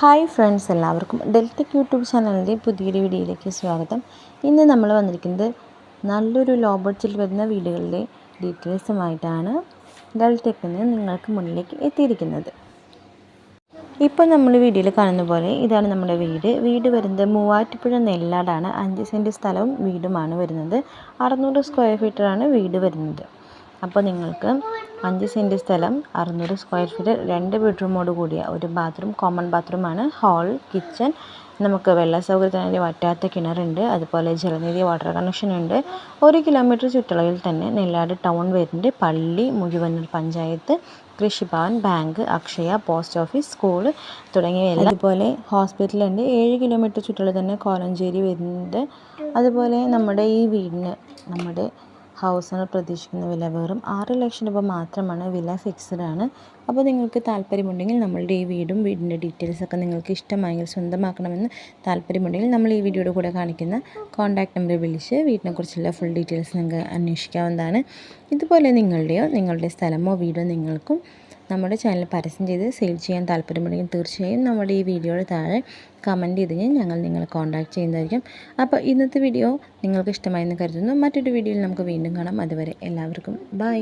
Hi friends എല്ലാവർക്കും ഡെൽറ്റക് YouTube ചാനലിന്റെ പുതിയൊരു വീഡിയോയിലേക്ക് സ്വാഗതം. ഇന്ന് നമ്മൾ വന്നിരിക്കുന്നത് നല്ലൊരു ലോ ബഡ്ജറ്റിൽ വരുന്ന വീടുകളുടെ ഡീറ്റെയിൽസുമായിട്ടാണ് ഡെൽറ്റെക്കിൽ നിന്ന് നിങ്ങൾക്ക് മുന്നിലേക്ക് എത്തിയിരിക്കുന്നത്. ഇപ്പോൾ നമ്മൾ വീഡിയോയിൽ കാണുന്ന പോലെ ഇതാണ് നമ്മുടെ വീട്. വീട് വരുന്നത് മൂവാറ്റുപുഴ നെല്ലാടാണ്. അഞ്ച് സെന്റ് സ്ഥലവും വീടുമാണ് വരുന്നത്. അറുന്നൂറ് സ്ക്വയർ ഫീറ്ററാണ് വീട് വരുന്നത്. അപ്പോൾ നിങ്ങൾക്ക് അഞ്ച് സെന്റ് സ്ഥലം അറുന്നൂറ് സ്ക്വയർ ഫീറ്റ് രണ്ട് ബെഡ്റൂമോട് കൂടിയ ഒരു ബാത്റൂം കോമൺ ബാത്റൂമാണ് ഹാൾ കിച്ചൺ നമുക്ക് വെള്ള സൗകര്യത്തിനായി വറ്റാത്ത കിണറുണ്ട്. അതുപോലെ ജലനിധി വാട്ടർ കണക്ഷൻ ഉണ്ട്. ഒരു കിലോമീറ്റർ ചുറ്റളവിൽ തന്നെ നെല്ലാട് ടൗൺ വരുന്നുണ്ട്. പള്ളി Muzhuvannoor panchayat Krishibhavan bank Akshaya post office school തുടങ്ങിയവയെല്ലാം അതുപോലെ ഹോസ്പിറ്റലുണ്ട് ഏഴ് കിലോമീറ്റർ ചുറ്റളവിൽ തന്നെ കോലഞ്ചേരി വരുന്നുണ്ട്. അതുപോലെ നമ്മുടെ ഈ വീടിന് നമ്മുടെ ഹൗസിന് പ്രതീക്ഷിക്കുന്ന വില വെറും ആറ് ലക്ഷം രൂപ മാത്രമാണ് വില ഫിക്സഡ് ആണ്. അപ്പോൾ നിങ്ങൾക്ക് താല്പര്യമുണ്ടെങ്കിൽ നമ്മളുടെ ഈ വീടും വീടിന്റെ ഡീറ്റെയിൽസ് ഒക്കെ നിങ്ങൾക്ക് ഇഷ്ടമായെങ്കിൽ സ്വന്തമാക്കണമെന്ന് താല്പര്യമുണ്ടെങ്കിൽ നമ്മൾ ഈ വീഡിയോയുടെ കൂടെ കാണിക്കുന്ന കോൺടാക്റ്റ് നമ്പറിൽ വിളിച്ച് വീടിനെക്കുറിച്ചുള്ള ഫുൾ ഡീറ്റെയിൽസ് നിങ്ങൾക്ക് അന്വേഷിക്കാവുന്നതാണ്. ഇതുപോലെ നിങ്ങളുടെയോ നിങ്ങളുടെ സ്ഥലമോ വീടോ നിങ്ങൾക്കും നമ്മുടെ ചാനൽ പരസ്യം ചെയ്ത് സെയിൽ ചെയ്യാൻ താല്പര്യമുണ്ടെങ്കിൽ തീർച്ചയായും നമ്മുടെ ഈ വീഡിയോയുടെ താഴെ കമന്റ് ചെയ്ത് ഞങ്ങൾ നിങ്ങളെ കോൺടാക്ട് ചെയ്യുന്നതായിരിക്കും. അപ്പോൾ ഇന്നത്തെ വീഡിയോ നിങ്ങൾക്ക് ഇഷ്ടമായെന്ന് കരുതുന്നു. മറ്റൊരു വീഡിയോയിൽ നമുക്ക് വീണ്ടും കാണാം. അതുവരെ എല്ലാവർക്കും ബൈ